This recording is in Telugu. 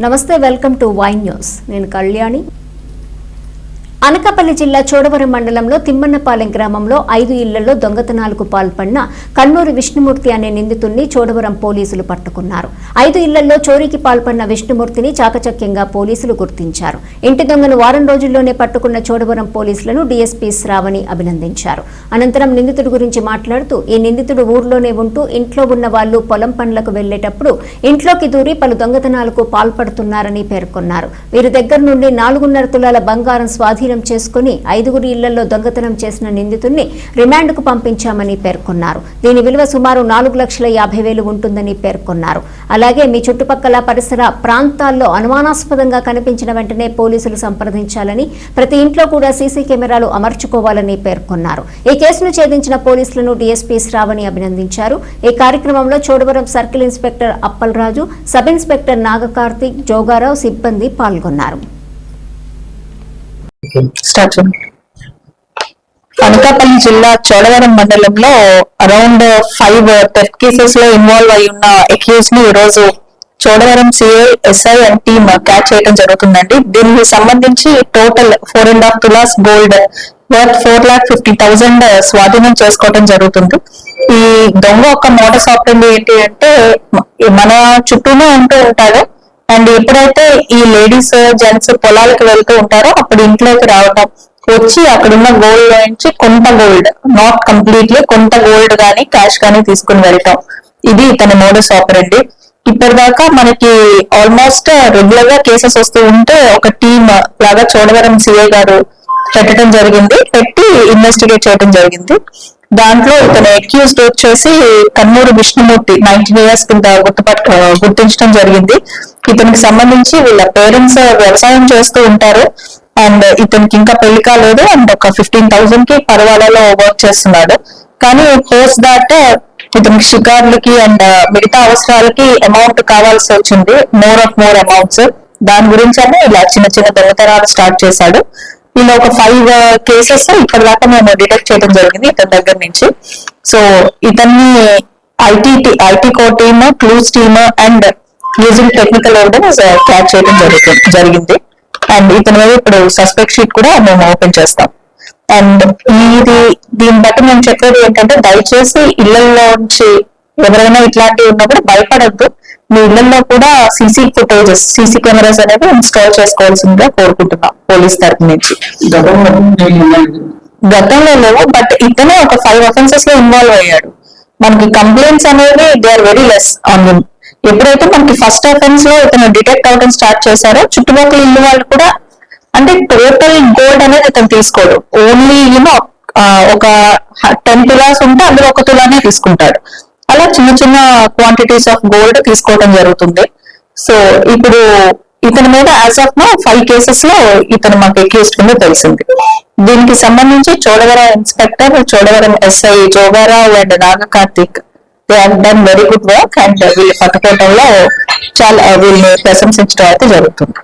నమస్తే వెల్కమ్ టు వైన్ న్యూస్. నేను కళ్యాణి. అనకాపల్లి జిల్లా చోడవరం మండలంలో తిమ్మన్నపాలెం గ్రామంలో ఐదు ఇళ్ళలో దొంగతనాలకు పాల్పడిన కన్నూరు విష్ణుమూర్తి అనే నిందితుడిని చోడవరం పోలీసులు పట్టుకున్నారు. ఐదు ఇళ్ళలో చోరీకి పాల్పడిన విష్ణుమూర్తిని చాకచక్యంగా పోలీసులు గుర్తించారు. ఇంటి దొంగను వారం రోజుల్లోనే పట్టుకున్న చోడవరం పోలీసులను డీఎస్పీ శ్రావణి అభినందించారు. అనంతరం నిందితుడి గురించి మాట్లాడుతూ ఈ నిందితుడు ఊర్లోనే ఉంటూ ఇంట్లో ఉన్న వాళ్ళు పొలం పనులకు వెళ్ళేటప్పుడు ఇంట్లోకి దూరి పలు దొంగతనాలకు పాల్పడుతున్నారని పేర్కొన్నారు. వీరి దగ్గర నుండి నాలుగున్నర తులాల బంగారం స్వాధీనం చేసుకుని ఐదుగురు ఇళ్ళలో దొంగతనం చేసిన నిందితుడిని రిమాండ్కు పంపించామని పేర్కొన్నారు. దీని విలువ సుమారు నాలుగు లక్షల యాభై వేలు ఉంటుందని పేర్కొన్నారు. అలాగే మీ చుట్టుపక్కల పరిసర ప్రాంతాల్లో అనుమానాస్పదంగా కనిపించిన వెంటనే పోలీసులు సంప్రదించాలని ప్రతి ఇంట్లో కూడా సీసీ కెమెరాలు అమర్చుకోవాలని పేర్కొన్నారు. ఈ కేసును ఛేదించిన పోలీసులను డీఎస్పీ శ్రావణి అభినందించారు. ఈ కార్యక్రమంలో Chodavaram circle inspector Appalaraju sub inspector Nagakartik Jogarao సిబ్బంది పాల్గొన్నారు. స్టార్ట్ చేయండి. అనకాపల్లి జిల్లా చోడవరం మండలంలో అరౌండ్ ఫైవ్ టెస్ట్ కేసెస్లో ఇన్వాల్వ్ అయి ఉన్న అక్యూస్ని ఈ రోజు Chodavaram CI SI and team catch చేయడం జరుగుతుందండి. దీనికి సంబంధించి total four and half tolas gold worth four lakh fifty thousand స్వాధీనం చేసుకోవడం జరుగుతుంది. ఈ దొంగ ఒక మోడస్ ఆపరేంది ఏంటి అంటే మన చుట్టూనే ఉంటూ ఉంటాడు. అండ్ ఎప్పుడైతే ఈ లేడీస్ జెంట్స్ పొలాలకు వెళ్తూ ఉంటారో అప్పుడు ఇంట్లోకి రావటం వచ్చి అక్కడున్న గోల్డ్ నుంచి కొంత గోల్డ్ నాట్ కంప్లీట్లీ కొంత గోల్డ్ గానీ క్యాష్ గానీ తీసుకుని వెళ్ళటం. ఇది ఇతని మోడస్ ఆపరండి ఇప్పటిదాకా మనకి ఆల్మోస్ట్ రెగ్యులర్గా కేసెస్ వస్తూ ఉంటే ఒక టీమ్ లాగా చోడవరం సిఐ గారు పెట్టడం జరిగింది. పెట్టి ఇన్వెస్టిగేట్ చేయడం జరిగింది. దాంట్లో ఇతను అక్యూజ్డ్ వచ్చేసి కన్నూరు విష్ణుమూర్తి నైన్టీన్ ఇయర్స్ కింద గుర్తుపట్ట గుర్తించడం జరిగింది. ఇతనికి సంబంధించి వీళ్ళ పేరెంట్స్ వ్యవసాయం చేస్తూ ఉంటారు. అండ్ ఇతనికి ఇంకా పెళ్ళి కాలేదు. అండ్ ఒక ఫిఫ్టీన్ థౌసండ్కి పర్వాలలో వర్క్ చేస్తున్నాడు. కానీ పోస్ట్ దాట్ ఇతనికి షికార్లకి అండ్ మిగతా అవసరాలకి అమౌంట్ కావాల్సి వచ్చింది. మోర్ ఆఫ్ మోర్ అమౌంట్స్ దాని గురించి అని ఇలా చిన్న చిన్న దొంగతనాలు స్టార్ట్ చేశాడు. ఇలా ఒక ఫైవ్ కేసెస్ దాకా మేము డిటెక్ట్ చేయడం జరిగింది ఇతని దగ్గర నుంచి. సో ఇతన్ని IT IT core team clues team and using technical evidence catch చేయడం జరుగుతుంది జరిగింది. అండ్ ఇతని మీద ఇప్పుడు సస్పెక్ట్ షీట్ కూడా మేము ఓపెన్ చేస్తాం. అండ్ ఇది దీన్ని బట్టి మేము చెప్పేది ఏంటంటే దయచేసి ఇళ్ళలో నుంచి ఎవరైనా ఇట్లాంటివి ఉన్నప్పుడు భయపడద్దు. మీ ఇళ్ళలో కూడా సీసీ ఫుటేజెస్ సీసీ కెమెరాస్ అనేవి ఇన్స్టాల్ చేసుకోవాల్సిందిగా కోరుకుంటున్నాం పోలీస్ తరపు నుంచి. గతంలో లేవు బట్ ఇతనే ఒక ఫైవ్ అఫెన్సెస్లో ఇన్వాల్వ్ అయ్యాడు. మనకి కంప్లైంట్స్ అనేవి they are very less on them ఎప్పుడైతే మనకి ఫస్ట్ అఫెన్స్లో ఇతను డిటెక్ట్ అవడం స్టార్ట్ చేశారో చుట్టుపక్కల ఇల్లు వాళ్ళు కూడా అంటే టోటల్ గోల్డ్ అనేది ఇతను తీసుకోడు. Only you know ten tolas ఉంటే అందులో ఒక తులానే తీసుకుంటాడు. అలా చిన్న చిన్న క్వాంటిటీస్ ఆఫ్ గోల్డ్ తీసుకోవడం జరుగుతుంది. సో ఇప్పుడు ఇతని మీద యాజ్ ఆఫ్ నో ఫైవ్ కేసెస్లో ఇతను మాకు అక్యూస్డ్ కింద తెలిసింది. దీనికి సంబంధించి Chodavaram inspector Chodavaram SI Jogarao and Naga Kartik they have done very good work and వీళ్ళు పట్టుకోవడంలో చాలా వీళ్ళని ప్రశంసించడం అయితే జరుగుతుంది.